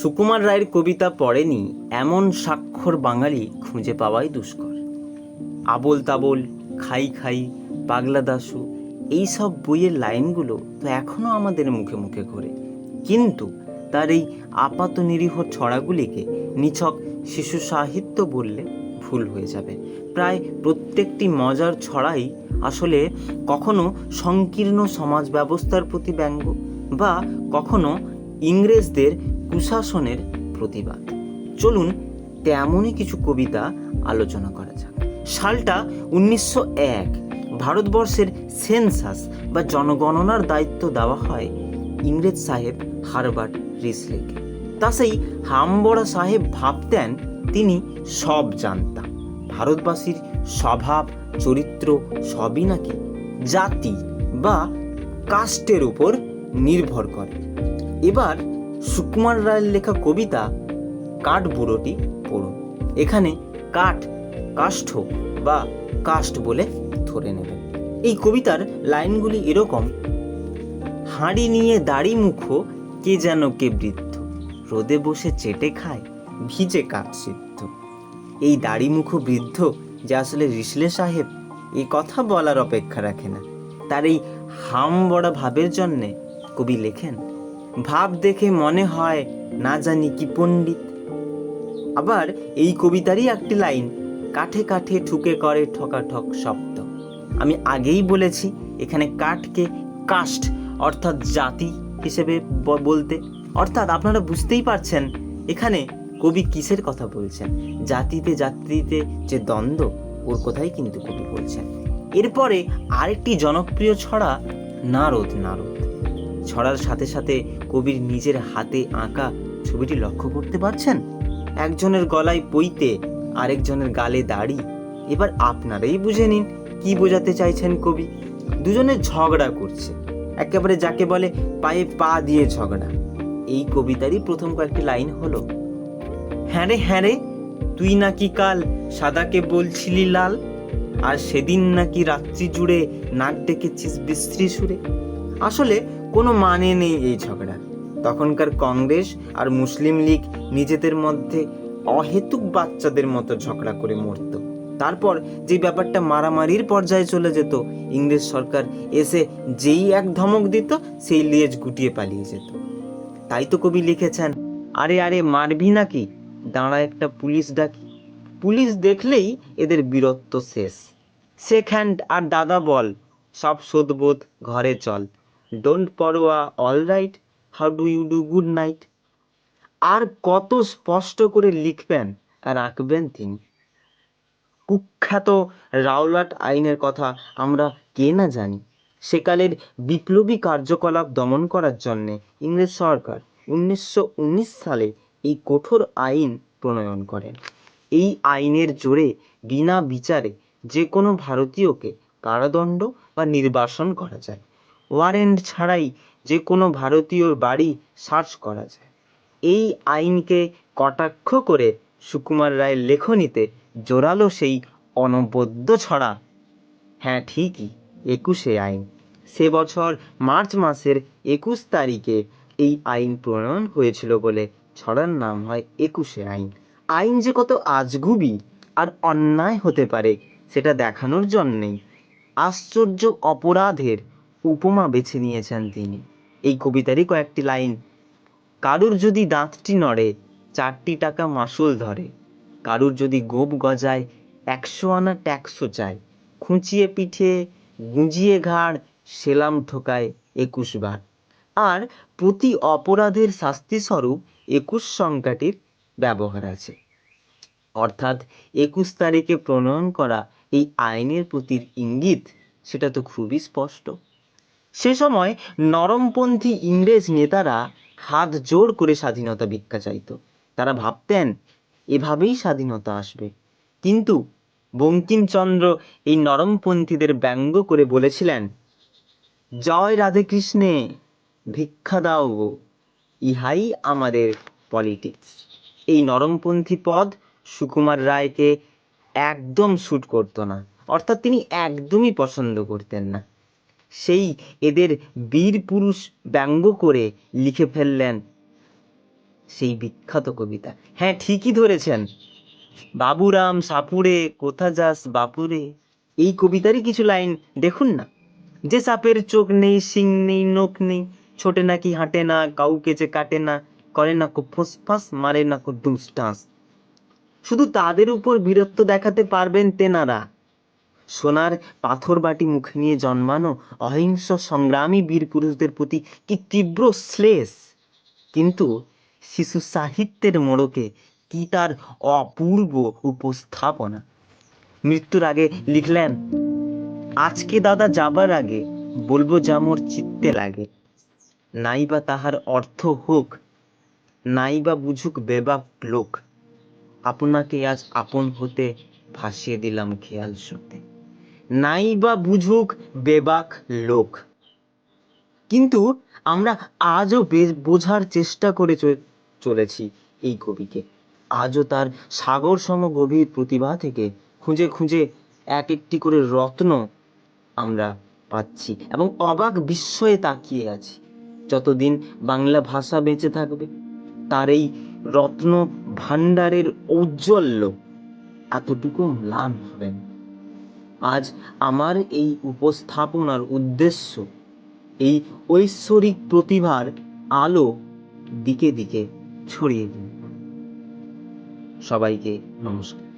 সুকুমার রায়ের কবিতা পড়েনি, এমন স্বাক্ষর বাঙালি খুঁজে পাওয়াই দুষ্কর। আবোল তাবোল, খাই খাই, পাগলা দাসু এই সব বইয়ের লাইনগুলো তো এখনও আমাদের মুখে মুখে ঘোরে। কিন্তু তার এই আপাত নিরীহ ছড়াগুলিকে নিছক শিশু সাহিত্য বললে ভুল হয়ে যাবে। প্রায় প্রত্যেকটি মজার ছড়াই আসলে কখনো সংকীর্ণ সমাজ ব্যবস্থার প্রতি ব্যঙ্গ বা কখনো ইংরেজদের কুশাসনের প্রতিবাদ। চলুন তেমনই কিছু কবিতা আলোচনা করা যাক। সালটা উনিশশো এক, ভারতবর্ষের সেন্সাস বা জনগণনার দায়িত্ব দেওয়া হয় ইংরেজ সাহেব হারবার্ট রিসলেকে। তা সেই হামবড়া সাহেব ভাবতেন তিনি সব জানতাম। ভারতবাসীর স্বভাব, চরিত্র সবই নাকি জাতি বা কাস্টের উপর নির্ভর করে। এবার সুকুমার রায়ের লেখা কবিতা কাঠ বুড়োটি পড়ুন। এখানে কাঠ, কাষ্ঠ বা কাস্ট বলে ধরে নেবেন। এই কবিতার লাইনগুলি এরকম, হাঁড়ি নিয়ে দাড়ি মুখো, কে যেন কে বৃদ্ধ। রোদে বসে চেটে খায়, ভিজে কাঠ সিদ্ধ। এই দাড়ি মুখো বৃদ্ধ, যে আসলে রিসলে সাহেব এই কথা বলার অপেক্ষা রাখে না। তার এই হাম বড়া ভাবের জন্যে কবি লেখেন ভাব দেখে মনে হয় না জানি কি পণ্ডিত। আবার এই কবিতারই একটি লাইন, কাঠে কাঠে ঠুকে করে ঠকাঠক শব্দ। আমি আগেই বলেছি, এখানে কাঠকে কাস্ট অর্থাৎ জাতি হিসেবে বলতে। অর্থাৎ আপনারা বুঝতেই পারছেন, এখানে কবি কিসের কথা বলছেন? জাতিতে জাতিতে যে দ্বন্দ্ব, ওর কথাই কিন্তু কবি বলছেন। এরপরে আরেকটি জনপ্রিয় ছড়া, নারদ নারদ। ছড়ার সাথে সাথে কবির নিজের হাতে আঁকা ছবিটি লক্ষ্য করতে পারছেন? একজনের গলায় পইতে আরেকজনের গালে দাড়ি। এবার আপনারাই বুঝে নিন, কি বোঝাতে চাইছেন কবি? দুজনে ঝগড়া করছে। একেবারে যাকে বলে পায়ে পা দিয়ে ঝগড়া। এই কবিতারই প্রথম কয়েকটি লাইন হলো হ্যাঁ রে হ্যাঁ রে, তুই নাকি কাল সাদাকে বলছিলি লাল? আর সেদিন নাকি রাত্রি জুড়ে নাক ডেকেছিস বিশ্রী সুরে? আসলে কোনো মানে নেই এই ঝগড়ার। তখনকার কংগ্রেস আর মুসলিম লীগ নিজেদের মধ্যে অহেতুক বাচ্চাদের মতো ঝগড়া করে মরত। তারপর যে ব্যাপারটা মারামারির পর্যায়ে চলে যেত, ইংরেজ সরকার এসে যেই এক ধমক দিত, সেই লেজ গুটিয়ে পালিয়ে যেত। তাই তো কবি লিখেছেন, আরে আরে, মারবি নাকি? দাঁড়া একটা পুলিশ ডাকি। পুলিশ দেখলেই এদের বীরত্ব শেষ। হ্যান্ড আর দাদা বল, সব শোধবোধ ঘরে চল। ডোন্ট পরোয়া all right how do you do good night আর কত স্পষ্ট করে লিখবেন আর আঁকবেন তিনি। কুখ্যাত রাওলাট আইনের কথা আমরা কে না জানি। সেকালের বিপ্লবী কার্যকলাপ দমন করার জন্যে ইংরেজ সরকার উনিশশো উনিশ সালে এই কঠোর আইন প্রণয়ন করেন। এই আইনের জোরে বিনা বিচারে যে কোনো ভারতীয়কে কারাদণ্ড বা নির্বাসন করা যায়। ওয়ারেন্ট ছাড়াই যে কোনো ভারতীয়র বাড়ি সার্চ করা যায়। এই আইনকে কটাক্ষ করে সুকুমার রায়ের লেখনীতে জোরালো সেই অনবদ্য ছড়া। হ্যাঁ ঠিকই, একুশে আইন। সে বছর মার্চ মাসের একুশ তারিখে এই আইন প্রণয়ন হয়েছিল বলে ছড়ার নাম হয় একুশে আইন। আইন যে কত আজগুবি আর অন্যায় হতে পারে, সেটা দেখানোর জন্যেই। আশ্চর্য অপরাধের উপমা বেছে নিয়েছেন তিনি। এই কবিতারই কয়েকটি লাইন। কারুর যদি দাঁতটি নড়ে, চারটি টাকা মাসুল ধরে। কারুর যদি গোপ গজায়, একশো আনা ট্যাক্সও চায়। খুঁচিয়ে পিঠে, গুঁজিয়ে ঘাড়, সেলাম ঠোকায় একুশ বার। আর প্রতি অপরাধের শাস্তিস্বরূপ একুশ সংখ্যাটির ব্যবহার আছে। অর্থাৎ একুশ তারিখে প্রণয়ন করা এই আইনের প্রতি ইঙ্গিত, সেটা তো খুবই স্পষ্ট। সে সময় নরমপন্থী ইংরেজ নেতারা হাত জোর করে স্বাধীনতা ভিক্ষা চাইতো। তারা ভাবতেন, এভাবেই স্বাধীনতা আসবে। কিন্তু বঙ্কিমচন্দ্র এই নরমপন্থীদের ব্যঙ্গ করে বলেছিলেন, জয় রাধে কৃষ্ণে, ভিক্ষা দাও গো, ইহাই আমাদের পলিটিক্স। এই নরমপন্থী পদ সুকুমার রায়কে একদম শ্যুট করতো না। অর্থাৎ তিনি একদমই পছন্দ করতেন না। সেই এদের বীর পুরুষ ব্যঙ্গ করে লিখে ফেললেন সেই বিখ্যাত কবিতা। হ্যাঁ ঠিকই ধরেছেন। বাবুরাম সাপুরে কোথা যাস বাপুরে। এই কবিতারই কিছু লাইন দেখুন না। যে সাপের চোখ নেই, শিং নেই, নখ নেই, ছোটে নাকি হাঁটে না, কাউকে যে কাটে না, করে না কো ফোসফাস মারে না কো দুস্টাস। শুধু তাদের উপর বীরত্ব দেখাতে পারবেন তেনারা। সোনার পাথর বাটি মুখে নিয়ে জন্মানো অহিংস সংগ্রামী বীর পুরুষদের প্রতি কি তীব্র শ্লেষ? কিন্তু শিশু সাহিত্যের মোড়কে কি তার অপূর্ব উপস্থাপনা? মৃত্যুর আগে লিখলেন, আজকে দাদা যাবার আগে বলব যা মোর চিত্তে লাগে। নাইবা তাহার অর্থ হোক, নাইবা বুঝুক বেবাক লোক। আপনাকে আজ আপন হতে ভাসিয়ে দিলাম খেয়াল স্রোতে নাই বা বুঝুক বেবাক লোক। কিন্তু আমরা আজও বোঝার চেষ্টা করে চলেছি এই কবিকে। আজও তার সাগর সম গভীর প্রতিভা থেকে খুঁজে খুঁজে এক একটি করে রত্ন আমরা পাচ্ছি এবং অবাক বিস্ময়ে তাকিয়ে আছি। যতদিন বাংলা ভাষা বেঁচে থাকবে, তার এই রত্ন ভাণ্ডারের ঔজ্জ্বল্য এতটুকু ম্লান হবে না। আজ আমার এই উপস্থাপনার উদ্দেশ্য, এই ঐশ্বরিক প্রতিভার আলো দিকে দিকে ছড়িয়ে দিন। সবাইকে নমস্কার।